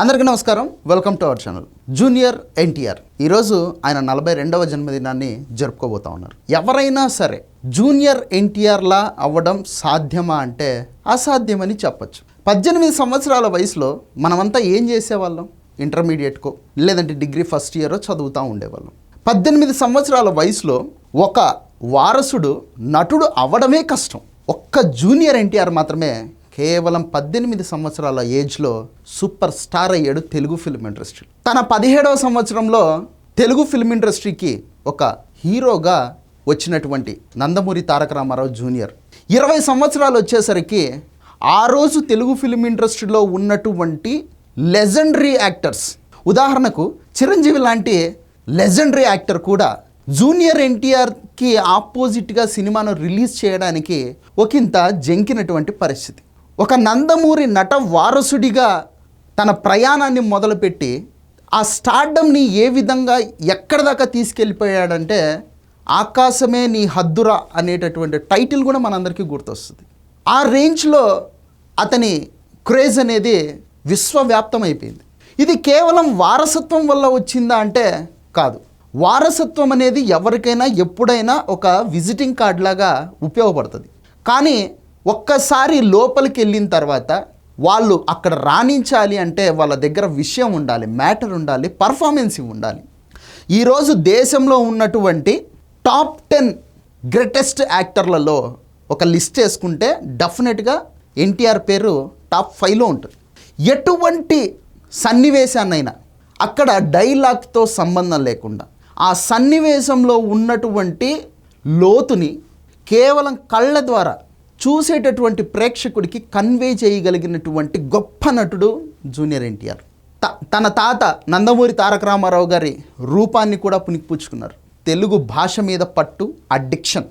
అందరికీ నమస్కారం. Welcome to our channel junior NTR ఈరోజు ఆయన నలభై రెండవ జన్మదినాన్ని జరుపుకోబోతా ఉన్నారు. ఎవరైనా సరే జూనియర్ ఎన్టీఆర్లా అవ్వడం సాధ్యమా అంటే అసాధ్యమని చెప్పచ్చు. పద్దెనిమిది సంవత్సరాల వయసులో మనమంతా ఏం చేసేవాళ్ళం? ఇంటర్మీడియట్కో లేదంటే డిగ్రీ ఫస్ట్ ఇయర్ చదువుతూ ఉండేవాళ్ళం. పద్దెనిమిది సంవత్సరాల వయసులో ఒక వారసుడు నటుడు అవ్వడమే కష్టం. ఒక్క జూనియర్ ఎన్టీఆర్ మాత్రమే కేవలం పద్దెనిమిది సంవత్సరాల ఏజ్లో సూపర్ స్టార్ అయ్యాడు తెలుగు ఫిల్మ్ ఇండస్ట్రీ. తన పదిహేడవ సంవత్సరంలో తెలుగు ఫిల్మ్ ఇండస్ట్రీకి ఒక హీరోగా వచ్చినటువంటి నందమూరి తారక రామారావు జూనియర్. ఇరవై సంవత్సరాలు వచ్చేసరికి ఆ రోజు తెలుగు ఫిల్మ్ ఇండస్ట్రీలో ఉన్నటువంటి లెజెండరీ యాక్టర్స్. ఉదాహరణకు చిరంజీవి లాంటి లెజెండరీ యాక్టర్ కూడా జూనియర్ ఎన్టీఆర్కి ఆపోజిట్గా సినిమాను రిలీజ్ చేయడానికి ఒకంత జంకినటువంటి పరిస్థితి. ఒక నందమూరి నట వారసుడిగా తన ప్రయాణాన్ని మొదలుపెట్టి ఆ స్టార్డమ్ని ఏ విధంగా ఎక్కడ దాకా తీసుకెళ్ళిపోయాడంటే ఆకాశమే నీ హద్దురా అనేటటువంటి టైటిల్ కూడా మనందరికీ గుర్తొస్తుంది. ఆ రేంజ్లో అతని క్రేజ్ అనేది విశ్వవ్యాప్తం అయిపోయింది ఇది కేవలం వారసత్వం వల్ల వచ్చిందా అంటే కాదు. వారసత్వం అనేది ఎవరికైనా ఎప్పుడైనా ఒక విజిటింగ్ కార్డ్ లాగా ఉపయోగపడుతుంది. కానీ ఒక్కసారి లోపలికి వెళ్ళిన తర్వాత వాళ్ళు అక్కడ రాణించాలి అంటే వాళ్ళ దగ్గర విషయం ఉండాలి మ్యాటర్ ఉండాలి పర్ఫార్మెన్స్ ఉండాలి. ఈరోజు దేశంలో ఉన్నటువంటి టాప్ టెన్ గ్రేటెస్ట్ యాక్టర్లలో ఒక లిస్ట్ వేసుకుంటే డెఫినెట్గా ఎన్టీఆర్ పేరు టాప్ ఫైవ్లో ఉంటుంది. ఎటువంటి సన్నివేశాన్నైనా అక్కడ డైలాగ్తో సంబంధం లేకుండా ఆ సన్నివేశంలో ఉన్నటువంటి లోతుని కేవలం కళ్ళ ద్వారా చూసేటటువంటి ప్రేక్షకుడికి కన్వే చేయగలిగినటువంటి గొప్ప నటుడు జూనియర్ ఎన్టీఆర్. త తన తాత నందమూరి తారక రామారావు గారి రూపాన్ని కూడా పుణికిపుచ్చుకున్నారు. తెలుగు భాష మీద పట్టు అడిక్షన్.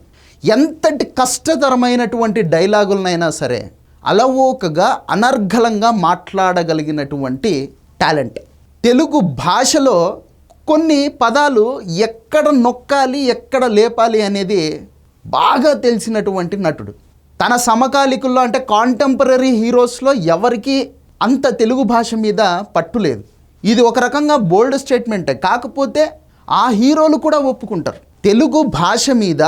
ఎంతటి కష్టతరమైనటువంటి డైలాగులనైనా సరే అలవోకగా అనర్ఘలంగా మాట్లాడగలిగినటువంటి టాలెంట్. తెలుగు భాషలో కొన్ని పదాలు ఎక్కడ నొక్కాలి ఎక్కడ లేపాలి అనేది బాగా తెలిసినటువంటి నటుడు. తన సమకాలికుల్లో అంటే కాంటెంపరీ హీరోస్లో ఎవరికి అంత తెలుగు భాష మీద పట్టు లేదు. ఇది ఒక రకంగా బోల్డ్ స్టేట్మెంటే కాకపోతే ఆ హీరోలు కూడా ఒప్పుకుంటారు. తెలుగు భాష మీద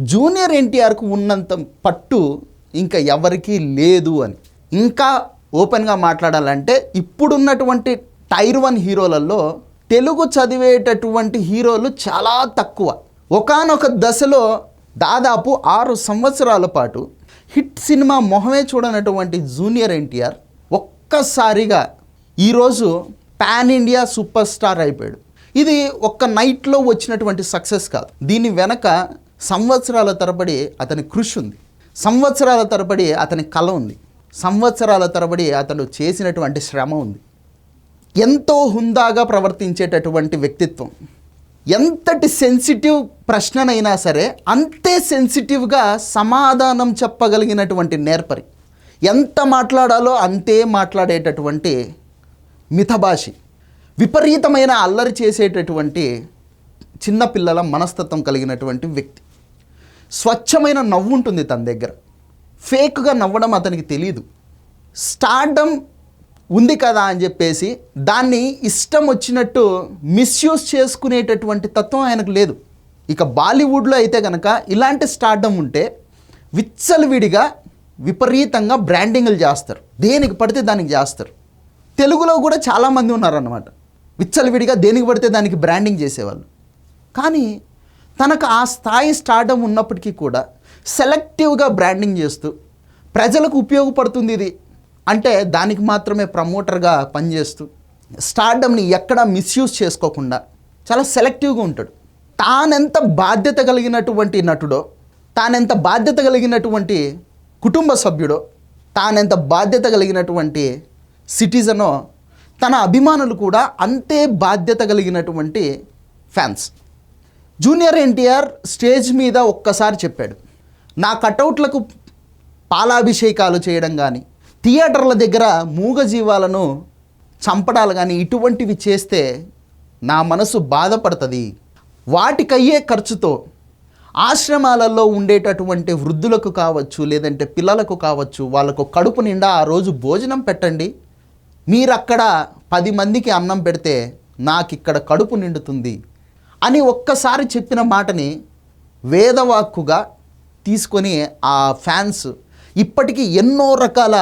జూనియర్ ఎన్టీఆర్కు ఉన్నంత పట్టు ఇంకా ఎవరికీ లేదు అని. ఇంకా ఓపెన్గా మాట్లాడాలంటే ఇప్పుడున్నటువంటి టైర్ వన్ హీరోలలో తెలుగు చదివేటటువంటి హీరోలు చాలా తక్కువ. ఒకానొక దశలో దాదాపు ఆరు సంవత్సరాల పాటు హిట్ సినిమా మొహమే చూడనటువంటి జూనియర్ ఎన్టీఆర్ ఒక్కసారిగా ఈరోజు పాన్ ఇండియా సూపర్ స్టార్ అయిపోయాడు. ఇది ఒక్క నైట్లో వచ్చినటువంటి సక్సెస్ కాదు. దీని వెనక సంవత్సరాల తరబడి అతని కృషి ఉంది. సంవత్సరాల తరబడి అతని కళ ఉంది. సంవత్సరాల తరబడి అతను చేసినటువంటి శ్రమ ఉంది. ఎంతో హుందాగా ప్రవర్తించేటటువంటి వ్యక్తిత్వం. ఎంతటి సెన్సిటివ్ ప్రశ్ననైనా సరే అంతే సెన్సిటివ్గా సమాధానం చెప్పగలిగినటువంటి నేర్పరి. ఎంత మాట్లాడాలో అంతే మాట్లాడేటటువంటి మితభాషి. విపరీతమైన అల్లరి చేసేటటువంటి చిన్నపిల్లల మనస్తత్వం కలిగినటువంటి వ్యక్తి. స్వచ్ఛమైన నవ్వు ఉంటుంది తన దగ్గర. ఫేక్గా నవ్వడం అతనికి తెలియదు స్టార్డమ్ ఉంది కదా అని చెప్పేసి దాన్ని ఇష్టం వచ్చినట్టు మిస్యూజ్ చేసుకునేటటువంటి తత్వం ఆయనకు లేదు. ఇక బాలీవుడ్లో అయితే కనుక ఇలాంటి స్టార్డమ్ ఉంటే విచ్చలవిడిగా విపరీతంగా బ్రాండింగ్లు చేస్తారు. దేనికి పడితే దానికి చేస్తారు. తెలుగులో కూడా చాలామంది ఉన్నారన్నమాట. విచ్చలవిడిగా దేనికి పడితే దానికి బ్రాండింగ్ చేసేవాళ్ళు. కానీ తనకు ఆ స్థాయి స్టార్డమ్ ఉన్నప్పటికీ కూడా సెలెక్టివ్గా బ్రాండింగ్ చేస్తూ ప్రజలకు ఉపయోగపడుతుంది ఇది. అంటే దానికి మాత్రమే ప్రమోటర్గా పనిచేస్తూ స్టార్డమ్ని ఎక్కడా మిస్యూజ్ చేసుకోకుండా చాలా సెలెక్టివ్గా ఉంటాడు. తానెంత బాధ్యత కలిగినటువంటి నటుడో తానెంత బాధ్యత కలిగినటువంటి కుటుంబ సభ్యుడో తానెంత బాధ్యత కలిగినటువంటి సిటిజనో తన అభిమానులు కూడా అంతే బాధ్యత కలిగినటువంటి ఫ్యాన్స్. జూనియర్ ఎన్టీఆర్ స్టేజ్ మీద ఒక్కసారి చెప్పాడు నా కటౌట్లకు పాలాభిషేకాలు చేయడం కానీ థియేటర్ల దగ్గర మూగజీవాలను చంపడాలు కానీ ఇటువంటివి చేస్తే నా మనసు బాధపడుతుంది. వాటికయ్యే ఖర్చుతో ఆశ్రమాలలో ఉండేటటువంటి వృద్ధులకు కావచ్చు లేదంటే పిల్లలకు కావచ్చు వాళ్ళకు కడుపు నిండా ఆ రోజు భోజనం పెట్టండి. మీరు అక్కడ పది మందికి అన్నం పెడితే నాకు ఇక్కడ కడుపు నిండుతుంది అని ఒక్కసారి చెప్పిన మాటని వేదవాక్కుగా తీసుకొని ఆ ఫ్యాన్స్ ఇప్పటికీ ఎన్నో రకాల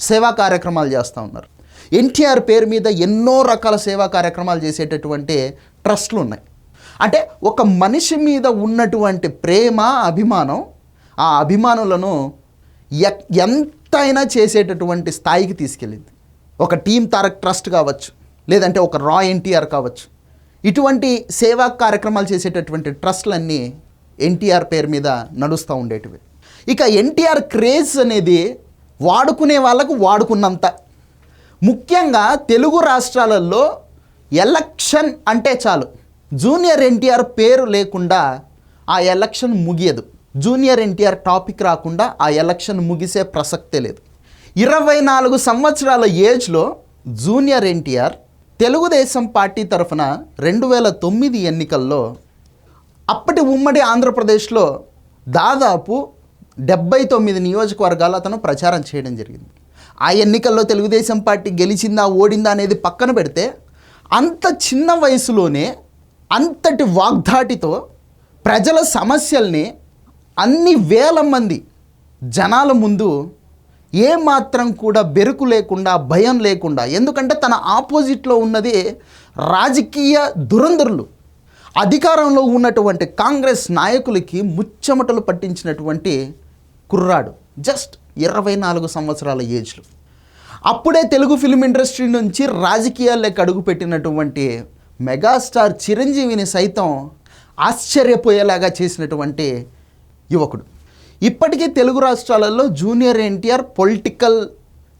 సేవా కార్యక్రమాలు చేస్తూ ఉన్నారు. ఎన్టీఆర్ పేరు మీద ఎన్నో రకాల సేవా కార్యక్రమాలు చేసేటటువంటి ట్రస్ట్లు ఉన్నాయి. అంటే ఒక మనిషి మీద ఉన్నటువంటి ప్రేమ అభిమానం ఆ అభిమానులను ఎంతైనా చేసేటటువంటి స్థాయికి తీసుకెళ్ళింది. ఒక టీమ్ తారక్ ట్రస్ట్ కావచ్చు లేదంటే ఒక రా ఎన్టీఆర్ కావచ్చు. ఇటువంటి సేవా కార్యక్రమాలు చేసేటటువంటి ట్రస్ట్లన్నీ ఎన్టీఆర్ పేరు మీద నడుస్తూ ఉండేటివి. ఇక ఎన్టీఆర్ క్రేజ్ అనేది వాడుకునే వాళ్ళకు వాడుకున్నంత. ముఖ్యంగా తెలుగు రాష్ట్రాలలో ఎలక్షన్ అంటే చాలు. జూనియర్ ఎన్టీఆర్ పేరు లేకుండా ఆ ఎలక్షన్ ముగియదు. జూనియర్ ఎన్టీఆర్ టాపిక్ రాకుండా ఆ ఎలక్షన్ ముగిసే ప్రసక్తే లేదు. ఇరవై నాలుగు సంవత్సరాల ఏజ్లో జూనియర్ ఎన్టీఆర్ తెలుగుదేశం పార్టీ తరఫున రెండు వేల తొమ్మిది ఎన్నికల్లో అప్పటి ఉమ్మడి ఆంధ్రప్రదేశ్లో దాదాపు డెబ్బై తొమ్మిది నియోజకవర్గాలు అతను ప్రచారం చేయడం జరిగింది. ఆ ఎన్నికల్లో తెలుగుదేశం పార్టీ గెలిచిందా ఓడిందా అనేది పక్కన పెడితే అంత చిన్న వయసులోనే అంతటి వాగ్దాటితో ప్రజల సమస్యల్ని అన్ని వేల మంది జనాల ముందు ఏమాత్రం కూడా బెరుకు లేకుండా భయం లేకుండా ఎందుకంటే తన ఆపోజిట్లో ఉన్నది రాజకీయ దురంధరులు. అధికారంలో ఉన్నటువంటి కాంగ్రెస్ నాయకులకి ముచ్చమటలు పట్టించినటువంటి కుర్రాడు. జస్ట్ ఇరవై నాలుగు సంవత్సరాల ఏజ్లో. అప్పుడే తెలుగు ఫిలిం ఇండస్ట్రీ నుంచి రాజకీయాల్లోకి అడుగుపెట్టినటువంటి మెగాస్టార్ చిరంజీవిని సైతం ఆశ్చర్యపోయేలాగా చేసినటువంటి యువకుడు. ఇప్పటికీ తెలుగు రాష్ట్రాలలో junior NTR political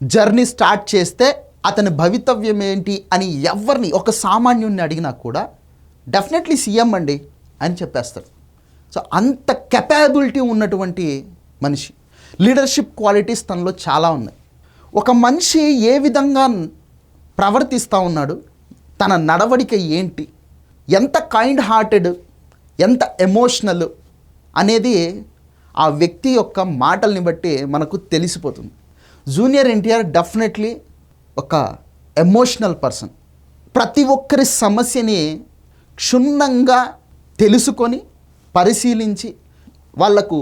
journey start చేస్తే అతని భవితవ్యం ఏంటి అని ఎవరిని ఒక సామాన్యుడిని అడిగినా కూడా డెఫినెట్లీ సీఎం అండి అని చెప్పేస్తాడు. సో అంత కెపాబిలిటీ ఉన్నటువంటి మనిషి. లీడర్షిప్ క్వాలిటీస్ తనలో చాలా ఉన్నాయి. ఒక మనిషి ఏ విధంగా ప్రవర్తిస్తూ ఉన్నాడు తన నడవడిక ఏంటి ఎంత కైండ్ హార్టెడ్ ఎంత ఎమోషనల్ అనేది ఆ వ్యక్తి యొక్క మాటల్ని బట్టి మనకు తెలిసిపోతుంది. జూనియర్ ఎన్టీఆర్ డెఫినెట్లీ ఒక ఎమోషనల్ పర్సన్ ప్రతి ఒక్కరి సమస్యని క్షుణ్ణంగా తెలుసుకొని పరిశీలించి వాళ్ళకు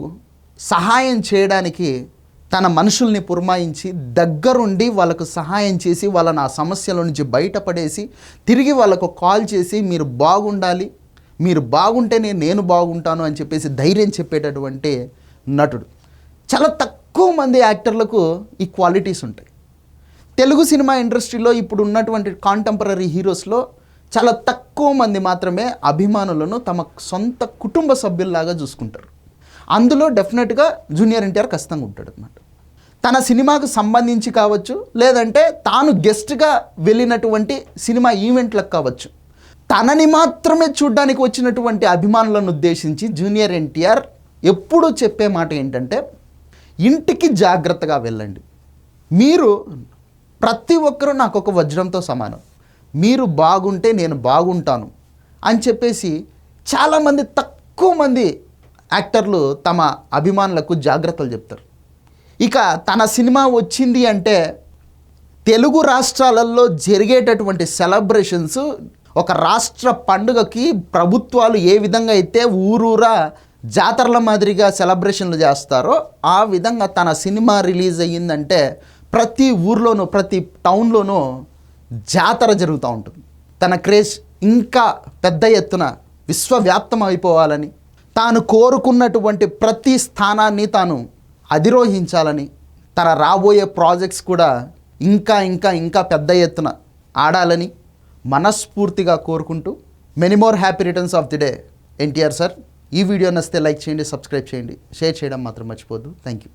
సహాయం చేయడానికి తన మనుషుల్ని పురమాయించి దగ్గరుండి వాళ్ళకు సహాయం చేసి వాళ్ళని ఆ సమస్యల నుంచి బయటపడేసి తిరిగి వాళ్ళకు కాల్ చేసి మీరు బాగుండాలి మీరు బాగుంటేనే నేను బాగుంటాను అని చెప్పేసి ధైర్యం చెప్పేటటువంటి నటుడు. చాలా తక్కువ మంది యాక్టర్లకు ఈ క్వాలిటీస్ ఉంటాయి. తెలుగు సినిమా ఇండస్ట్రీలో ఇప్పుడు ఉన్నటువంటి కాంటెంపరీ హీరోస్లో చాలా తక్కువ మంది మాత్రమే అభిమానులను తమ సొంత కుటుంబ సభ్యుల్లాగా చూసుకుంటారు. అందులో డెఫినెట్గా జూనియర్ ఎన్టీఆర్ ఖచ్చితంగా ఉంటాడు అనమాట తన సినిమాకు సంబంధించి కావచ్చు లేదంటే తాను గెస్ట్గా వెళ్ళినటువంటి సినిమా ఈవెంట్లకు కావచ్చు తనని మాత్రమే చూడ్డానికి వచ్చినటువంటి అభిమానులను ఉద్దేశించి జూనియర్ ఎన్టీఆర్ ఎప్పుడూ చెప్పే మాట ఏంటంటే ఇంటికి జాగ్రత్తగా వెళ్ళండి. మీరు ప్రతి ఒక్కరూ నాకు ఒక వజ్రంతో సమానం. మీరు బాగుంటే నేను బాగుంటాను అని చెప్పేసి చాలామంది తక్కువ మంది యాక్టర్లు తమ అభిమానులకు జాగ్రత్తలు చెప్తారు. ఇక తన సినిమా వచ్చింది అంటే తెలుగు రాష్ట్రాలలో జరిగేటటువంటి సెలబ్రేషన్స్ ఒక రాష్ట్ర పండుగకి ప్రభుత్వాలు ఏ విధంగా అయితే ఊరూరా జాతరల మాదిరిగా సెలబ్రేషన్లు చేస్తారో ఆ విధంగా తన సినిమా రిలీజ్ అయ్యిందంటే ప్రతి ఊర్లోనూ ప్రతి టౌన్లోనూ జాతర జరుగుతూ ఉంటుంది. తన క్రేజ్ ఇంకా పెద్ద ఎత్తున విశ్వవ్యాప్తం అయిపోవాలని తాను కోరుకున్నటువంటి ప్రతి స్థానాన్ని తాను అధిరోహించాలని తన రాబోయే ప్రాజెక్ట్స్ కూడా ఇంకా ఇంకా ఇంకా పెద్ద ఎత్తున ఆడాలని మనస్ఫూర్తిగా కోరుకుంటూ many more happy returns of the day NTR sir ఈ వీడియో నచ్చితే లైక్ చేయండి సబ్స్క్రైబ్ చేయండి. షేర్ చేయడం మాత్రం మర్చిపోద్దు థ్యాంక్ యూ